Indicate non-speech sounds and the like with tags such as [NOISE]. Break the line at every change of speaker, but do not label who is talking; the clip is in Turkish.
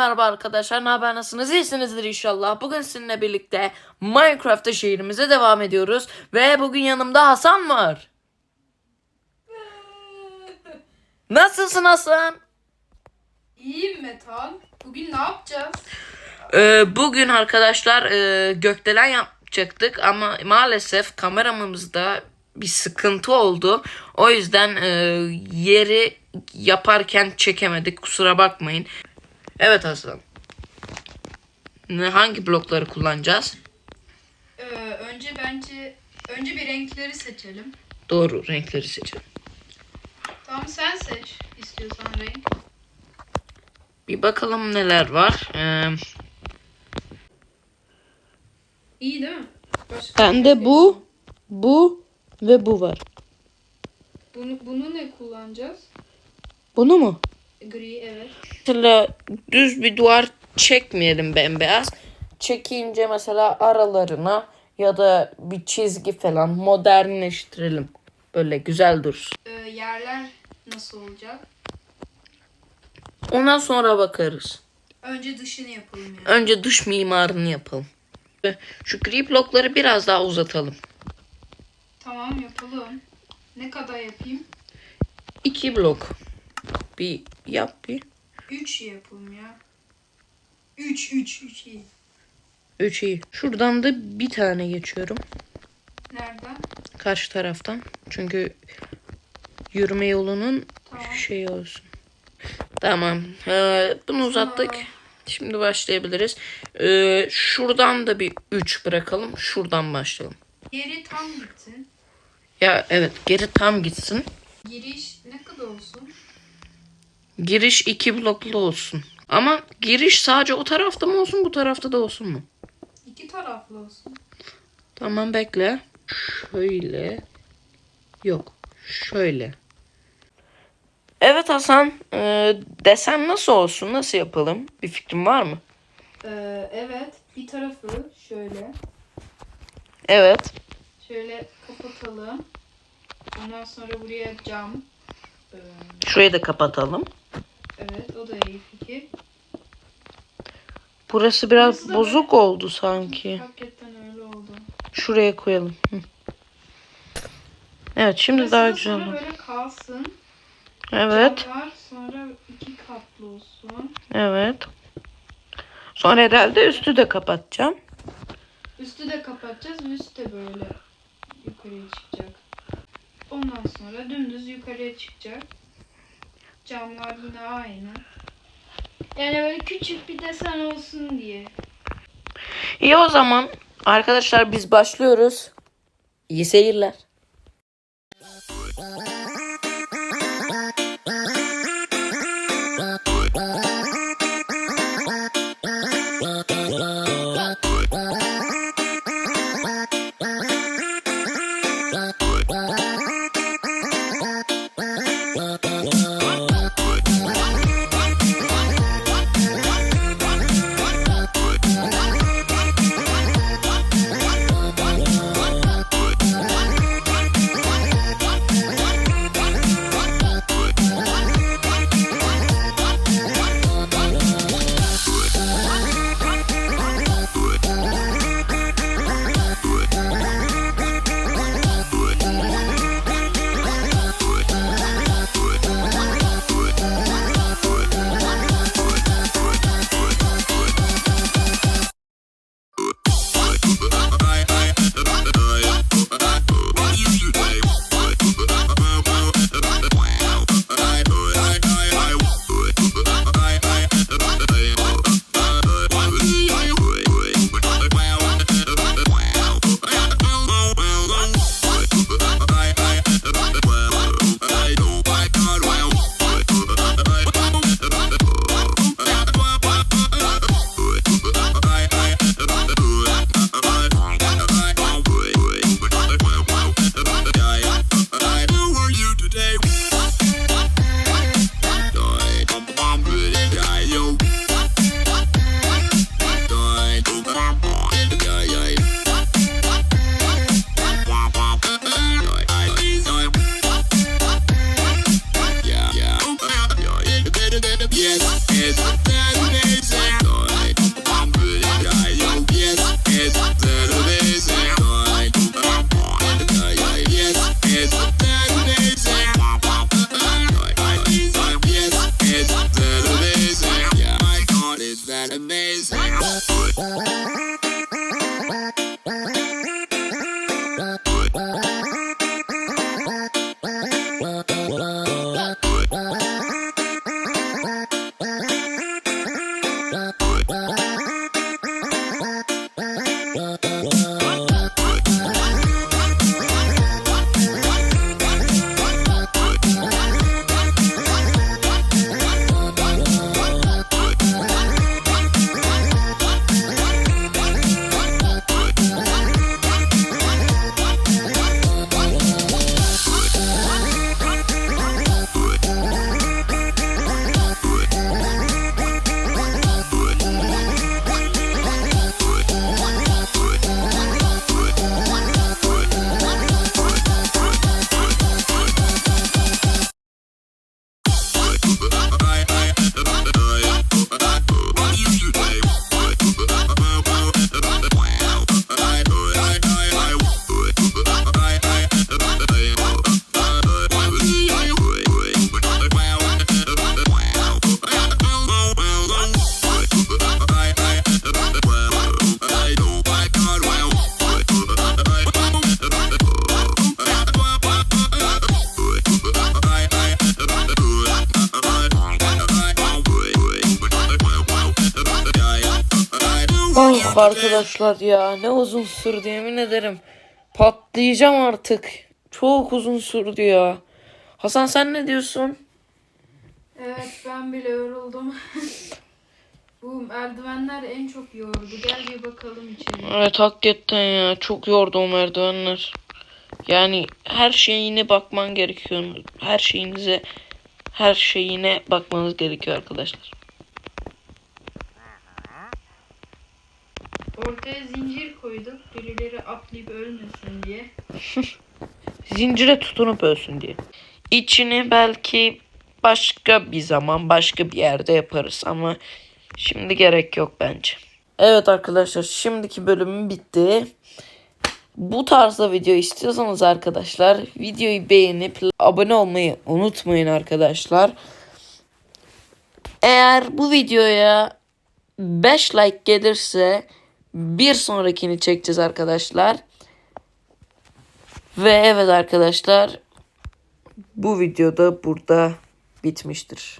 merhaba arkadaşlar. Ne haber nasılsınız? İyisinizdir inşallah. Bugün sizinle birlikte Minecraft'ta şehrimize devam ediyoruz. Ve bugün yanımda Hasan var. [LAUGHS] Nasılsın Hasan?
İyiyim Metal. Bugün ne yapacağız?
Ee, bugün arkadaşlar e, gökdelen yapacaktık ama maalesef kameramızda bir sıkıntı oldu. O yüzden e, yeri yaparken çekemedik. Kusura bakmayın. Evet Hasan. Ne, hangi blokları kullanacağız?
Ee, önce bence önce bir renkleri seçelim.
Doğru renkleri seçelim.
Tamam sen seç istiyorsan renk.
Bir bakalım neler var. Ee,
İyi değil mi? Başka
bende bu, bu ve bu var.
Bunu, bunu ne kullanacağız?
Bunu mu?
Gri evet.
Mesela düz bir duvar çekmeyelim bembeyaz. Çekince mesela aralarına ya da bir çizgi falan modernleştirelim. Böyle güzel dursun.
Ee, yerler nasıl olacak?
Ondan sonra bakarız.
Önce dışını yapalım yani.
Önce dış mimarını yapalım. Şu gri blokları biraz daha uzatalım.
Tamam yapalım. Ne kadar yapayım?
İki blok. Bir yap bir.
3 yapalım ya. 3 3 3 iyi.
Üç iyi. Şuradan da bir tane geçiyorum.
Nereden?
Karşı taraftan. Çünkü yürüme yolunun
Tamam.
şey olsun. Tamam. Ee, bunu uzattık.
Tamam.
Şimdi başlayabiliriz. Ee, şuradan da bir 3 bırakalım. Şuradan başlayalım.
Geri tam gitsin.
Ya evet geri tam gitsin.
Giriş ne kadar olsun?
Giriş iki bloklu olsun. Ama giriş sadece o tarafta mı olsun bu tarafta da olsun mu?
İki taraflı olsun.
Tamam bekle. Şöyle. Yok. Şöyle. Evet Hasan. Ee, desen nasıl olsun? Nasıl yapalım? Bir fikrin var mı?
Ee, evet bir tarafı şöyle
Evet.
şöyle kapatalım. Ondan sonra buraya cam.
Şurayı da kapatalım.
evet o da iyi fikir.
Burası biraz
Burası da
bozuk oldu sanki.
Hakikaten öyle oldu.
Şuraya koyalım. Hı. Evet şimdi
Burası
daha
da
güzel
sonra
oldu.
böyle kalsın.
Evet.
Camlar sonra iki katlı olsun.
Evet. Sonra herhalde üstü de kapatacağım.
Üstü de kapatacağız. Üst de böyle yukarıya çıkacak. Ondan sonra dümdüz yukarıya çıkacak. Camlar yine aynı. Yani böyle küçük bir desen olsun diye.
İyi o zaman arkadaşlar biz başlıyoruz. İyi seyirler. Oh arkadaşlar ya ne uzun sürdü yemin ederim. Patlayacağım artık. Çok uzun sürdü ya. Hasan sen ne diyorsun?
Evet ben bile yoruldum. [LAUGHS] Bu merdivenler en çok yordu. Gel bir bakalım içeri.
Evet hakikaten ya çok yordu o merdivenler. Yani her şeyine bakman gerekiyor. Her şeyinize her şeyine bakmanız gerekiyor arkadaşlar.
Ortaya zincir koyduk. Birileri atlayıp ölmesin diye. [LAUGHS]
Zincire tutunup ölsün diye. İçini belki başka bir zaman başka bir yerde yaparız ama şimdi gerek yok bence. Evet arkadaşlar şimdiki bölümüm bitti. Bu tarzda video istiyorsanız arkadaşlar videoyu beğenip abone olmayı unutmayın arkadaşlar. Eğer bu videoya 5 like gelirse bir sonrakini çekeceğiz arkadaşlar. Ve evet arkadaşlar bu videoda burada bitmiştir.